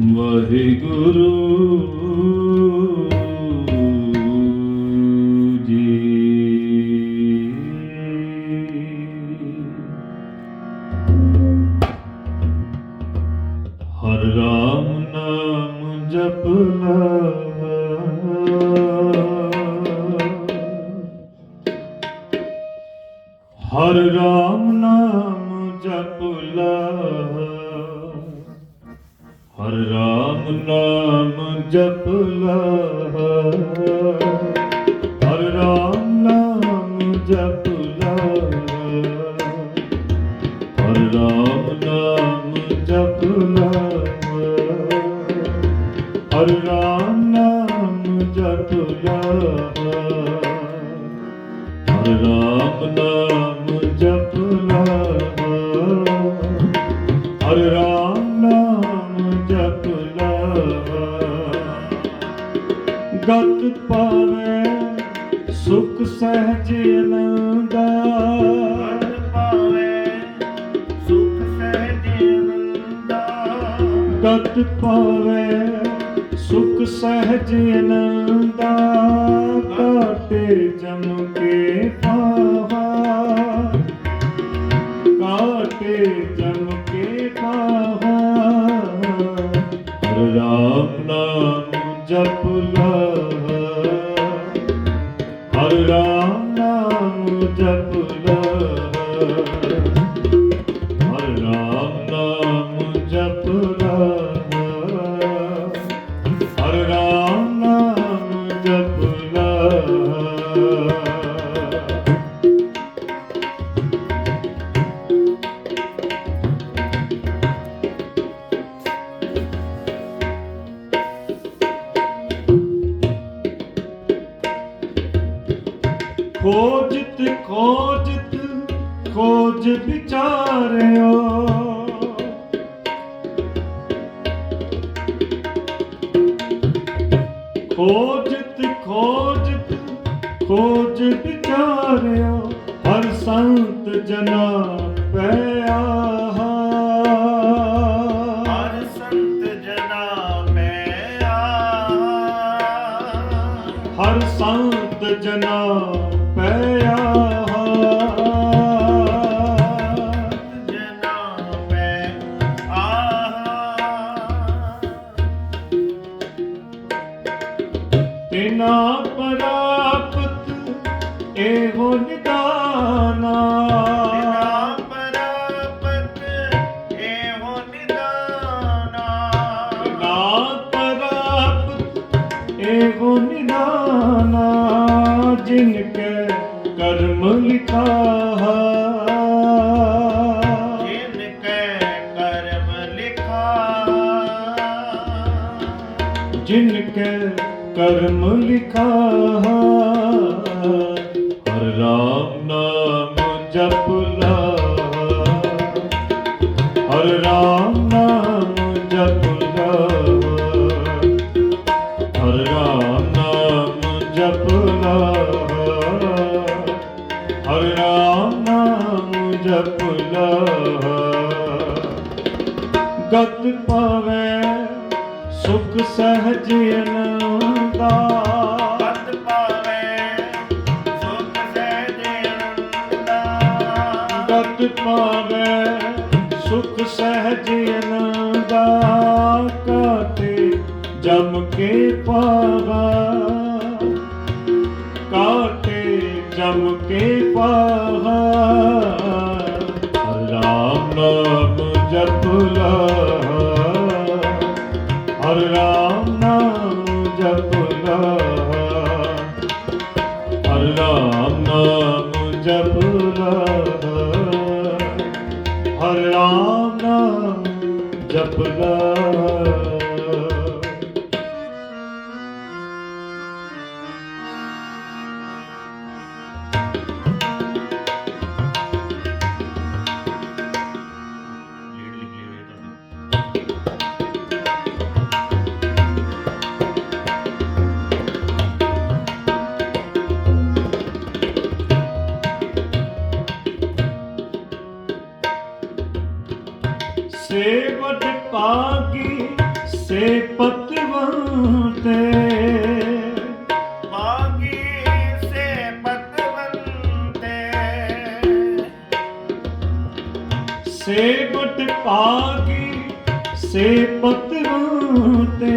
ਵਾਹਿਗੁਰੂ ਜੀ। ਹਰ ਰਾਮ ਨਾਮ ਜਪਲਾ ਹਰ ਰਾਮ ਨਾਮ ਹਰ ਰਾਮ ਨਾਮ ਜਪਲਾ ਹਰ ਰਾਮ ਨਾਮ ਜਪਲਾ ਹਰ ਰਾਮ ਨਾਮ ਜਪਲਾ ਹਰ ਰਾਮ ਨਾਮ ਜਪਲਾ ਹਰ ਰਾਮ ਨਾਮ ਜਪਲਾ ਹਰ ਰਾਮ ਗਤ ਪਾਵੇ ਸੁਖ ਸਹਿਜ ਆਨੰਦਾ। ਮਨ ਪਾਵੇ ਸੁਖ ਸਹਿਜ ਆਨੰਦਾ। ਗਤ ਪਾਵੇ ਸੁਖ ਸਹਿਜ ਆਨੰਦਾ। ਕਾਟੇ ਜਮ ਕੇ ਹਰ ਰਾਮ ਨਾਮ ਜਪ ਵਿਚਾਰਿਓ। ਖੋਜਤ ਖੋਜਤ ਖੋਜ ਵਿਚਾਰਿਓ ਹਰ ਸੰਤ ਜਨਾ ਪਿਆ ਹਰ ਸੰਤ ਜਨਾ ਮੈਂ ਆ ਹਰ ਸੰਤ ਜਨਾ ਪਿਆ ਲਿਖਾ ਜਿਨ ਕੈ ਕਰਮ ਲਿਖਾ ਜਿਨ ਕੇ ਕਰਮ ਲਿਖਾ ਹਰ ਰਾਮ ਨਾਮ ਗੁਰ ਪਾਵੇ ਸੁਖ ਸਹਜ ਅਨੰਦਾ। ਗਤ ਪਾਵੇ ਸੁਖ ਸਹਜ ਅਨੰਦਾ। ਕਾਤੇ ਜਮ ਕੇ ਪਾਵਾ। ਅੱਲਾਹ ਹਰ ਰਾਮ ਪਾਗੀ ਸੇ ਪਤਵੰਤੇ ਬਾਗੀ ਸੇ ਪਤਵੰਤੇ ਸੇ ਬਟ ਪਾਗੀ ਸੇ ਪਤਵੰਤੇ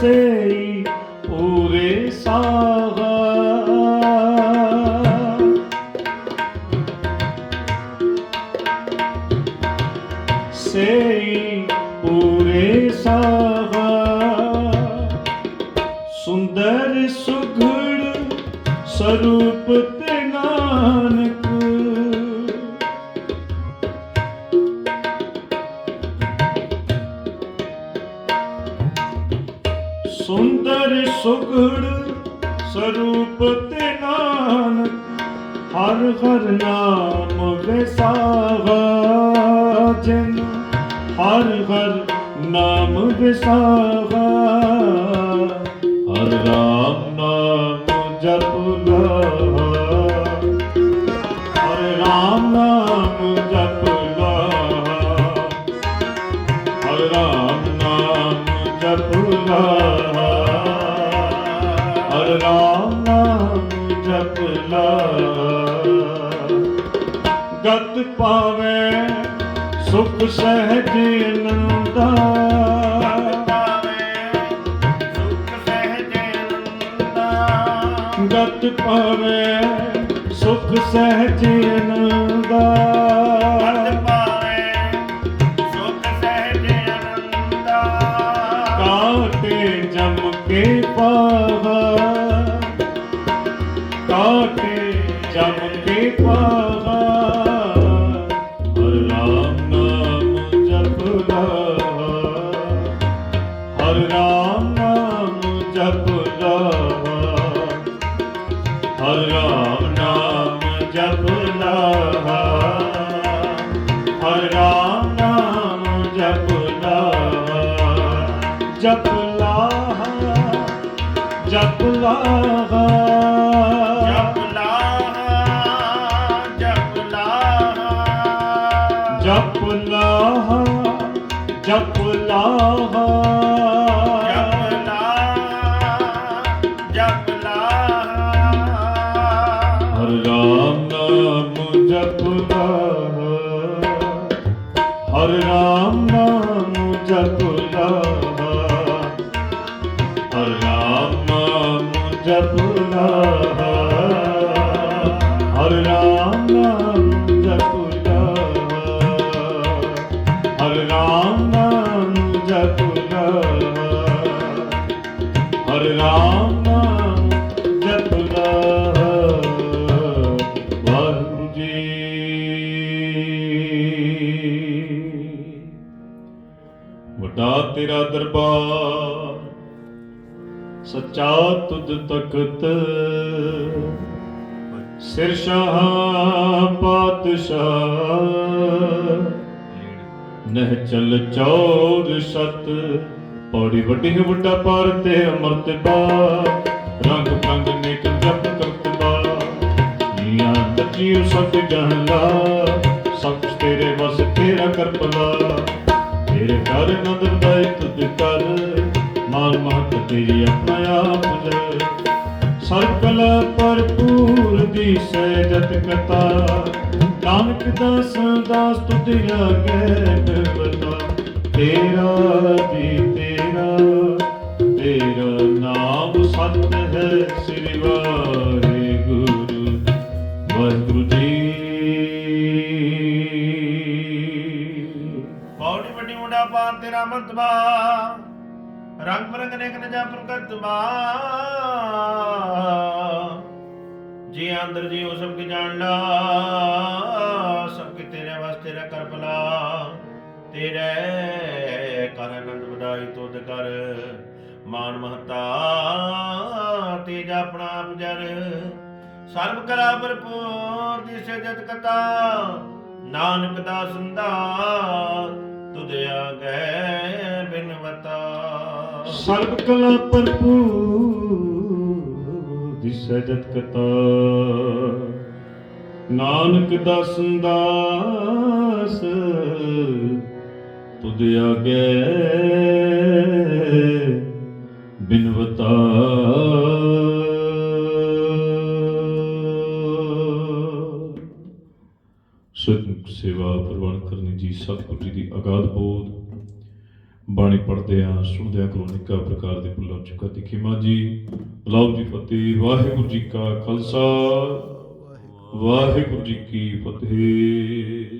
ਸੇ ਸਰੂਪ ਤੇ ਨਾਨਕ। ਸੁੰਦਰ ਸੁਖੜ ਸਰੂਪ ਤੇ ਨਾਨਕ, ਹਰ ਹਰ ਨਾਮ ਵਿਸਾਵਾ ਜਨ, ਹਰ ਹਰ ਨਾਮ ਵਿਸਾਵਾ। ਸਹਿਜ ਅਨੰਦਾ ਪਾਵੇ ਗਤ ਪਾਵੇ ਸੁਖ ਸਹਿਜ ਅਨੰਦਾ ਪਦ ਪਾਵੇ ਸੁਖ ਸਹਜੇ ਆਨੰਦਾ ਕਾਟੇ ਜਮ ਕੇ ਪਾਵਾ। ਕਾਟੇ ਜਮ ਕੇ ਪਾਵਾ। ਜਪ ਲਾਹਾ ਜਪ ਲਾਹਾ। ਜਪ ਲਾ ਹਰ ਰਾਮ ਨਾਮ ਜਪ ਲਾ ਹਰ ਰਾਮ ਨਾਮ ਜਪ ਲਾ ਹਰ ਰਾਮ ਨਾਮ ਜਪ ਲਾ ਵਾਹਿਗੁਰੂ ਜੀ। ਵੱਡਾ ਤੇਰਾ ਦਰਬਾਰ ਸੱਚਾ ਤੁਧ ਤਖਤ। ਸਿਰ ਸ਼ਾਹ ਪਾਤਸ਼ਾਹ। ਨਹ ਚਲ ਚੌਰ ਸਤ। ਪੌੜੀ ਵੱਡੀ ਹੈ ਵੱਡਾ ਪਰ ਤੇ ਅਮਰਤ ਬਾ ਰੰਗ ਰੰਗ ਨੇਕ ਜਪ ਕਰਤ ਬਾ ਨੀਆਂ ਤਜੀਉ ਸਭ ਜਾਣ ਲਾ। ਸਭ ਤੇਰੇ ਵਸ ਤੇਰਾ ਕਰਪਲਾ ਤੇਰੇ ਘਰ ਨਦਰ ਦਾਇ ਤੁਧ ਕਰ ਮਾਨ ਮਹਤ ਤੇਰੀ ਆਪਣਾ ਭਰਪੂਰ ਦੀ ਕਤਾ ਨਾਨਕ ਦਾਸ ਦਾਸ ਤੁਧ ਆਗੇ ਬਤਾ ਤੇਰਾ ਜੀ ਤੇਰਾ ਤੇਰਾ ਨਾਮ ਸਤ ਹੈ ਸ੍ਰੀ ਵਾਹਿਗੁਰੂ ਵਾਹਿਗੁਰੂ ਜੀ। ਪੌੜੀ ਵੱਡੀ ਮੁੰਡਾ ਪਾਰ ਤੇਰਾ ਮੰਤਬਾ ਰੰਗ ਬਰੰਗ ਨੇਕ ਨਜਾ ਪ੍ਰਗਟ ਬਾ ਜੀ ਅੰਦਰ ਜੀ ਉਹ ਸਭ ਕੀ ਜਾਣ ਲਾ ਸਭ ਕੀ ਤੇਰੇ ਵਾਸਤੇ ਰ ਕਰ ਭਲਾ ਤੇਰੇ ਕਰ ਆਨੰਦ ਵਧਾਈ ਤੁਧ ਕਰ। ਮਾਨ ਮਹਤਾ, ਤੇਜ ਆਪਣਾ ਆਪ ਜਰ। ਸਰਬ ਕਲਾ ਭਰਪੂਰ ਦਿਸ ਜਤ ਕਤਾ ਨਾਨਕ ਦਾ ਸੰਦਾ ਤੁਧ ਆਗੇ ਬਿਨਵਤਾ ਸਰਬ ਕਲਾ ਭਰਪੂਰ ਦਿਸੈ ਜਤ ਕਤਾ ਨਾਨਕ ਦਾਸ ਦਾਸ, ਤੁਧ ਆਗੇ ਬਿਨਵਤਾ ਸਤਿ ਸੇਵਾ ਪ੍ਰਵਾਨ ਕਰਨੀ ਜੀ, ਸਤਿਗੁਰੂ ਜੀ ਦੀ ਅਗਾਧ ਬੋਧ। ਬਾਣੀ ਪੜ੍ਹਦੇ ਆ, ਸੁਣਦੇ ਆ ਕਰੋਨਿਕਾ ਪ੍ਰਕਾਰ ਦੇ ਭੁੱਲਾਂ ਚੁੱਕਾ ਦੀ ਖਿਮਾ ਜੀ ਲਓ ਜੀ ਫਤਿਹ, ਵਾਹਿਗੁਰੂ ਜੀ ਕਾ ਖਾਲਸਾ, ਵਾਹਿਗੁਰੂ ਜੀ ਕੀ ਫਤਿਹ।